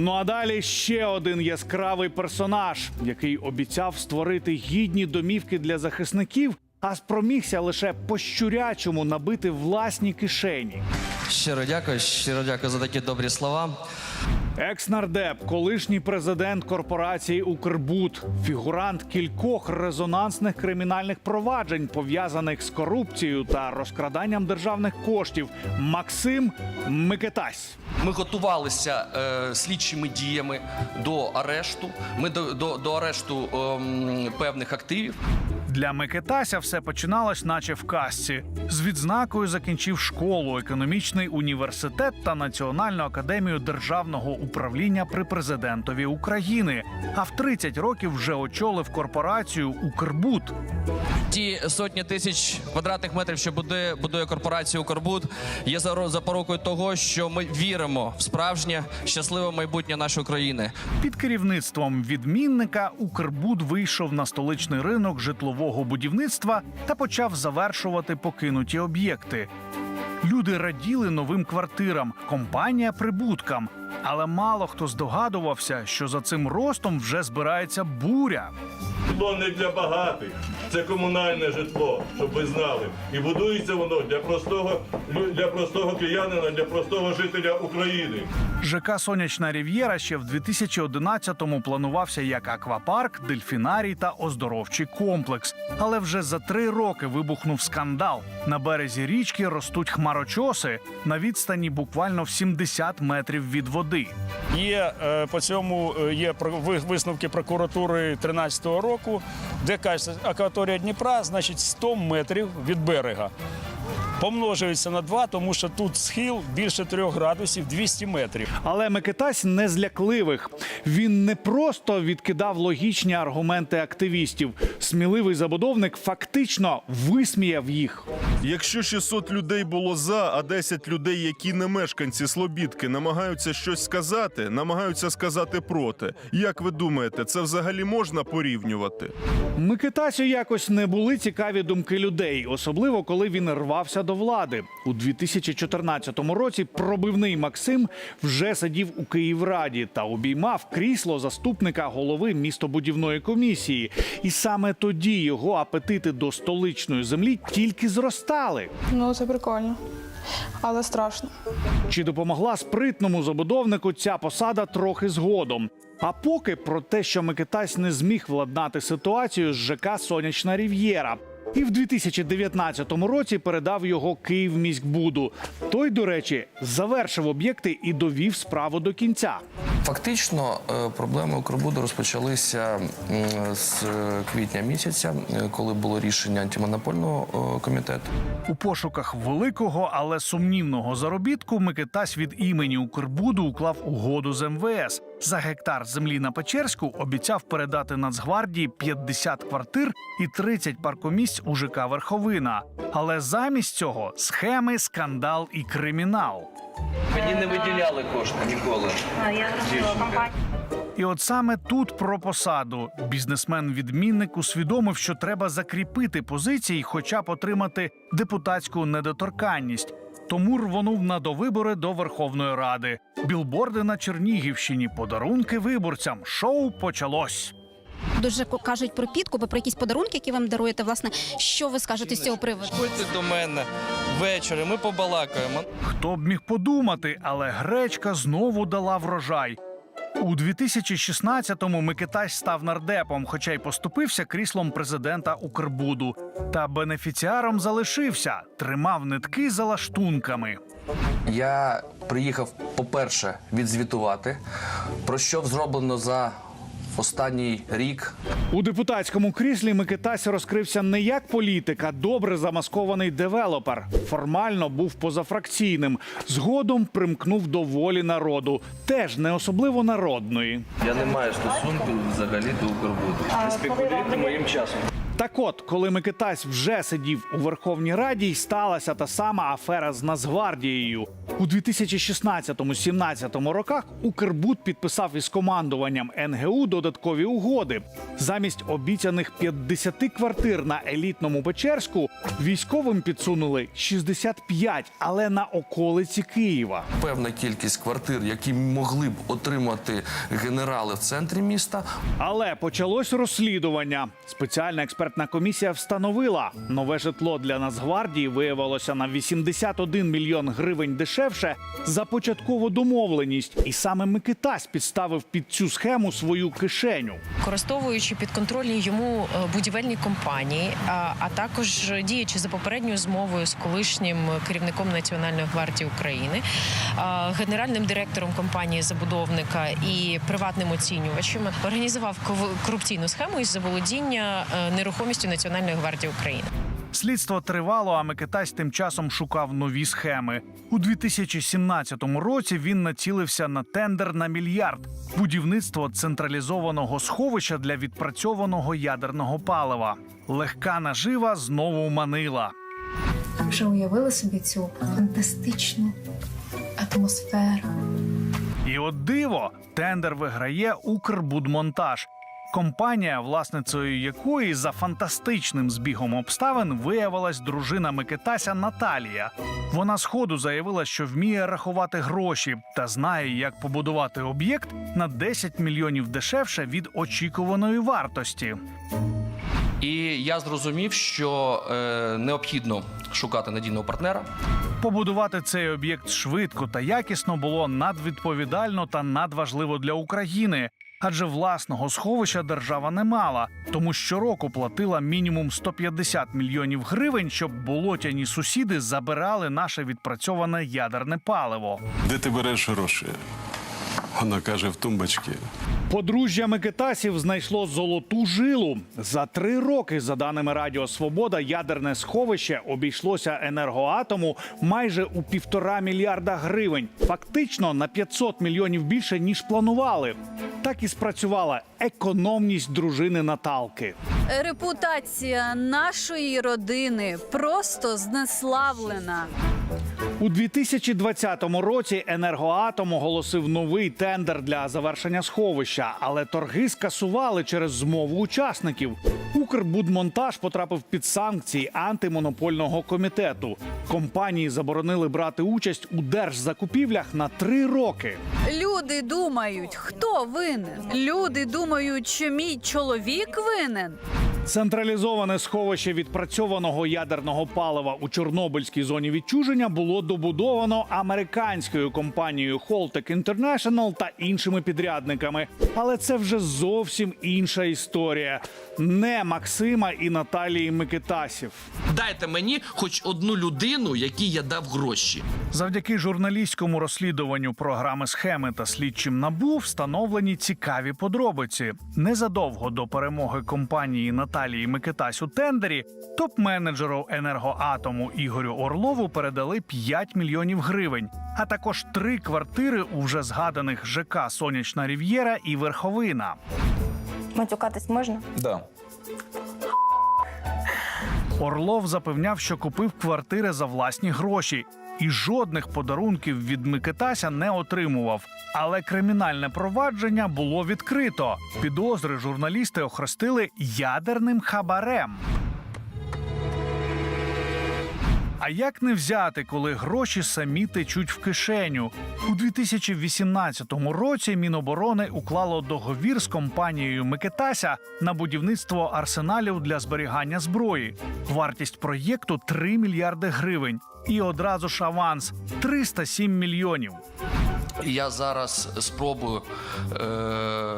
Ну а далі ще один яскравий персонаж, який обіцяв створити гідні домівки для захисників, а спромігся лише по щурячому набити власні кишені. Щиро дякую, щиро дякую за такі добрі слова. Екс-нардеп, колишній президент корпорації Укрбуд, фігурант кількох резонансних кримінальних проваджень, пов'язаних з корупцією та розкраданням державних коштів, Максим Микитась. Ми готувалися е, слідчими діями до арешту. Ми до, до, до арешту е, певних активів. Для Микитася все починалось, наче в казці. З відзнакою закінчив школу, економічний університет та Національну академію державного управління при президентові України. А в 30 років вже очолив корпорацію Укрбуд. Ті сотні тисяч квадратних метрів, що будує, будує корпорація Укрбуд, є запорукою того, що ми віримо в справжнє щасливе майбутнє нашої країни. Під керівництвом відмінника Укрбуд вийшов на столичний ринок житлового будівництва та почав завершувати покинуті об'єкти. Люди раділи новим квартирам, компанія прибуткам. Але мало хто здогадувався, що за цим ростом вже збирається буря. Житло не для багатих, це комунальне житло, щоб ви знали. І будується воно для простого для простого киянина, для простого жителя України. ЖК Сонячна Рів'єра ще в 2011-му планувався як аквапарк, дельфінарій та оздоровчий комплекс. Але вже за три роки вибухнув скандал. На березі річки ростуть хмарочоси на відстані буквально в 70 метрів від води. Є е, по цьому е, є висновки прокуратури 13-го року, де кажеться, акваторія Дніпра, значить 100 метрів від берега. Помножується на 2, тому що тут схил більше 3 градусів 200 метрів. Але Микитась не з лякливих. Він не просто відкидав логічні аргументи активістів. Сміливий забудовник фактично висміяв їх. Якщо 600 людей було за, а 10 людей, які не мешканці Слобідки, намагаються щось сказати, намагаються сказати проти. Як ви думаєте, це взагалі можна порівнювати? Микитасю якось не були цікаві думки людей, особливо коли він рвався до влади. У 2014 році пробивний Максим вже сидів у Київраді та обіймав крісло заступника голови містобудівної комісії. І саме тоді його апетити до столичної землі тільки зростали. Ну, це прикольно, але страшно. Чи допомогла спритному забудовнику ця посада трохи згодом? А поки про те, що Микитась не зміг владнати ситуацію з ЖК Сонячна Рів'єра. І в 2019 році передав його Київміськбуду. Той, до речі, завершив об'єкти і довів справу до кінця. Фактично, е, проблеми Укрбуду розпочалися з е, квітня місяця, е, коли було рішення антимонопольного комітету. У пошуках великого, але сумнівного заробітку Микитась від імені Укрбуду уклав угоду з МВС. За гектар землі на Печерську обіцяв передати Нацгвардії 50 квартир і 30 паркомісць у ЖК Верховина. Але замість цього схеми, скандал і кримінал. Мені не виділяли кошти ніколи. І от саме тут про посаду бізнесмен-відмінник усвідомив, що треба закріпити позиції, хоча б отримати депутатську недоторканність. Тому рвонув на довибори до Верховної Ради. Білборди на Чернігівщині, подарунки виборцям. Шоу почалось. Дуже ко- кажуть про підкупи, про якісь подарунки, які вам даруєте. Власне, що ви скажете з цього приводу? Ходьте до мене ввечері, ми побалакаємо. Хто б міг подумати, але гречка знову дала врожай. У 2016-му Микитась став нардепом, хоча й поступився кріслом президента Укрбуду. Та бенефіціаром залишився, тримав нитки за лаштунками. Я приїхав, по-перше, відзвітувати, про що зроблено за останній рік. У депутатському кріслі Микитась розкрився не як політик, а добре замаскований девелопер. Формально був позафракційним. Згодом примкнув до волі народу, теж не особливо народної. Я не маю стосунку взагалі до Укрбуду. Не спекулюйте моїм часом. Так от, коли Микитась вже сидів у Верховній Раді, й сталася та сама афера з Нацгвардією. У 2016-17 роках Укрбуд підписав із командуванням НГУ додаткові угоди. Замість обіцяних 50 квартир на елітному Печерську військовим підсунули 65, але на околиці Києва. певна кількість квартир, які могли б отримати генерали в центрі міста. Але почалось розслідування. Спеціальна експертна комісія встановила, нове житло для Нацгвардії виявилося на 81 мільйон гривень дешевше за початкову домовленість. І саме Микитась підставив під цю схему свою кишеню. використовуючи підконтрольні йому е, будівельні компанії, а, також діючи за попередньою змовою з колишнім керівником Національної гвардії України, генеральним директором компанії забудовника і приватним оцінювачем, організував корупційну схему із заволодіння е, нерухомістю Національної гвардії України. Слідство тривало, а Микитась тим часом шукав нові схеми. У 2017 році він націлився на тендер на мільярд будівництво централізованого сховища для відпрацьованого ядерного палива. Легка нажива знову манила. Вже уявили собі цю фантастичну атмосферу. І от диво, тендер виграє Укрбудмонтаж. Компанія, власницею якої за фантастичним збігом обставин виявилась дружина Микитася Наталія. Вона сходу заявила, що вміє рахувати гроші та знає, як побудувати об'єкт на 10 мільйонів дешевше від очікуваної вартості. І я зрозумів, що е, необхідно шукати надійного партнера. Побудувати цей об'єкт швидко та якісно було надвідповідально та надважливо для України. Адже власного сховища держава не мала, тому щороку платила мінімум 150 мільйонів гривень, щоб болотяні сусіди забирали наше відпрацьоване ядерне паливо. Де ти береш гроші? Вона каже в тумбочці. Подружжя Микитасів знайшло золоту жилу. За три роки, за даними Радіо Свобода, ядерне сховище обійшлося енергоатому майже у півтора мільярда гривень. Фактично на 500 мільйонів більше ніж планували. Так і спрацювала економність дружини Наталки. Репутація нашої родини просто знеславлена. У 2020 році енергоатом оголосив новий тендер для завершення сховища, але торги скасували через змову учасників. Укрбудмонтаж потрапив під санкції антимонопольного комітету. Компанії заборонили брати участь у держзакупівлях на три роки. Люди думають, хто винен. Люди думають, що мій чоловік винен. Централізоване сховище відпрацьованого ядерного палива у Чорнобильській зоні відчуження було добудовано американською компанією Holtec International та іншими підрядниками. Але це вже зовсім інша історія. Не Максима і Наталії Микитасів. Дайте мені хоч одну людину, якій я дав гроші. Завдяки журналістському розслідуванню програми схеми та слідчим набу встановлені цікаві подробиці. Незадовго до перемоги компанії Наталії Микитась у тендері топ-менеджеру енергоатому Ігорю Орлову передали 5 мільйонів гривень, а також три квартири у вже згаданих ЖК Сонячна Рів'єра і Верховина. Матюкатись можна? Да. Орлов запевняв, що купив квартири за власні гроші і жодних подарунків від Микитася не отримував. Але кримінальне провадження було відкрито. Підозри журналісти охрестили ядерним хабарем. А як не взяти, коли гроші самі течуть в кишеню? У 2018 році Міноборони уклало договір з компанією Микитася на будівництво арсеналів для зберігання зброї. Вартість проєкту 3 мільярди гривень. І одразу ж аванс 307 мільйонів. Я зараз спробую, е,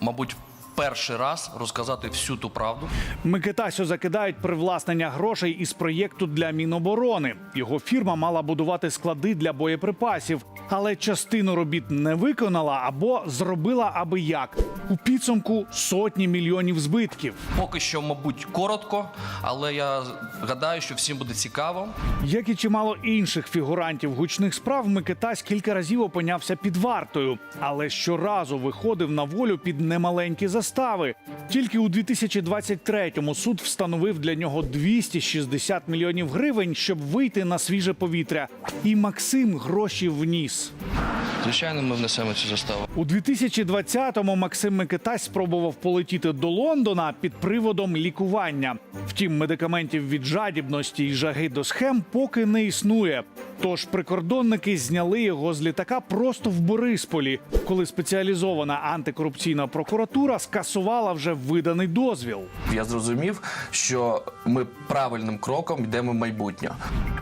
мабуть, перший раз розказати всю ту правду. Микитасю закидають привласнення грошей із проєкту для Міноборони. Його фірма мала будувати склади для боєприпасів, але частину робіт не виконала або зробила аби як. У підсумку сотні мільйонів збитків. Поки що, мабуть, коротко, але я гадаю, що всім буде цікаво. Як і чимало інших фігурантів гучних справ, Микитась кілька разів опинявся під вартою, але щоразу виходив на волю під немаленькі застави. Застави. Тільки у 2023-му суд встановив для нього 260 мільйонів гривень, щоб вийти на свіже повітря. І Максим гроші вніс. Звичайно, ми внесемо цю заставу. У 2020-му Максим Микитась спробував полетіти до Лондона під приводом лікування. Втім, медикаментів від жадібності і жаги до схем поки не існує. Тож прикордонники зняли його з літака просто в Борисполі, коли спеціалізована антикорупційна прокуратура скасувала вже виданий дозвіл. Я зрозумів, що ми правильним кроком йдемо в майбутнє.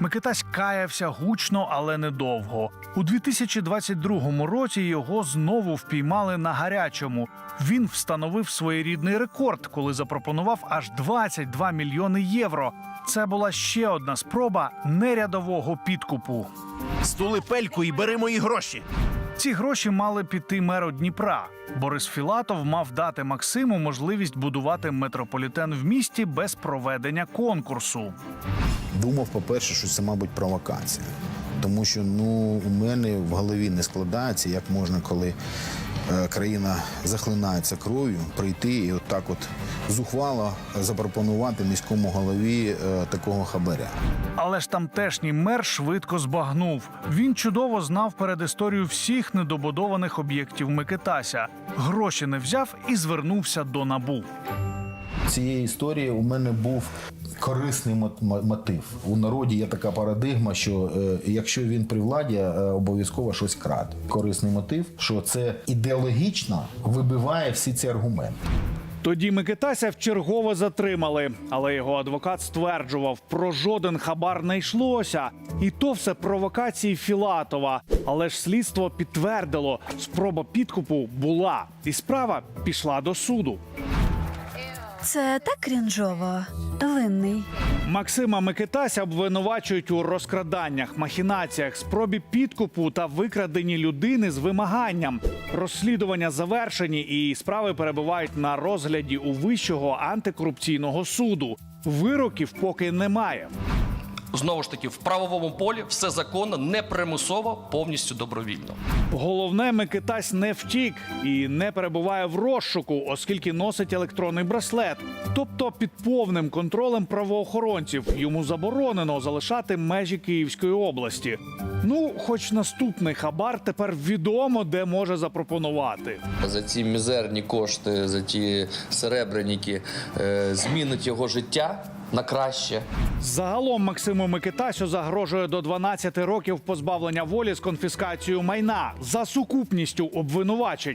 Микитась каявся гучно, але недовго. У 2022 році його знову впіймали на гарячому. Він встановив своєрідний рекорд, коли запропонував аж 22 мільйони євро. Це була ще одна спроба нерядового підкупу. Стули пельку і бери мої гроші. Ці гроші мали піти меру Дніпра. Борис Філатов мав дати Максиму можливість будувати метрополітен в місті без проведення конкурсу. Думав, по-перше, що це, мабуть, провокація. Тому що ну, у мене в голові не складається, як можна, коли країна захлинається кров'ю, прийти і от от зухвало запропонувати міському голові е, такого хабаря. Але ж тамтешній мер швидко збагнув. Він чудово знав перед історію всіх недобудованих об'єктів Микитася. Гроші не взяв і звернувся до набу. Цієї історії у мене був корисний мот- мотив. У народі є така парадигма, що е, якщо він при владі, е, обов'язково щось краде. Корисний мотив, що це ідеологічно вибиває всі ці аргументи. Тоді Микитася вчергово затримали, але його адвокат стверджував, про жоден хабар не йшлося. І то все провокації Філатова. Але ж слідство підтвердило, спроба підкупу була, і справа пішла до суду. Це так крінжово. Винний. Максима Микитася обвинувачують у розкраданнях, махінаціях, спробі підкупу та викраденні людини з вимаганням. Розслідування завершені, і справи перебувають на розгляді у вищого антикорупційного суду. Вироків поки немає. Знову ж таки, в правовому полі все законно, не примусово, повністю добровільно. Головне, Микитась не втік і не перебуває в розшуку, оскільки носить електронний браслет. Тобто під повним контролем правоохоронців йому заборонено залишати межі Київської області. Ну, хоч наступний хабар тепер відомо, де може запропонувати. За ці мізерні кошти, за ті серебряніки е, змінить його життя на краще. Загалом Максиму Микитасю загрожує до 12 років позбавлення волі з конфіскацією майна за сукупністю обвинувачень.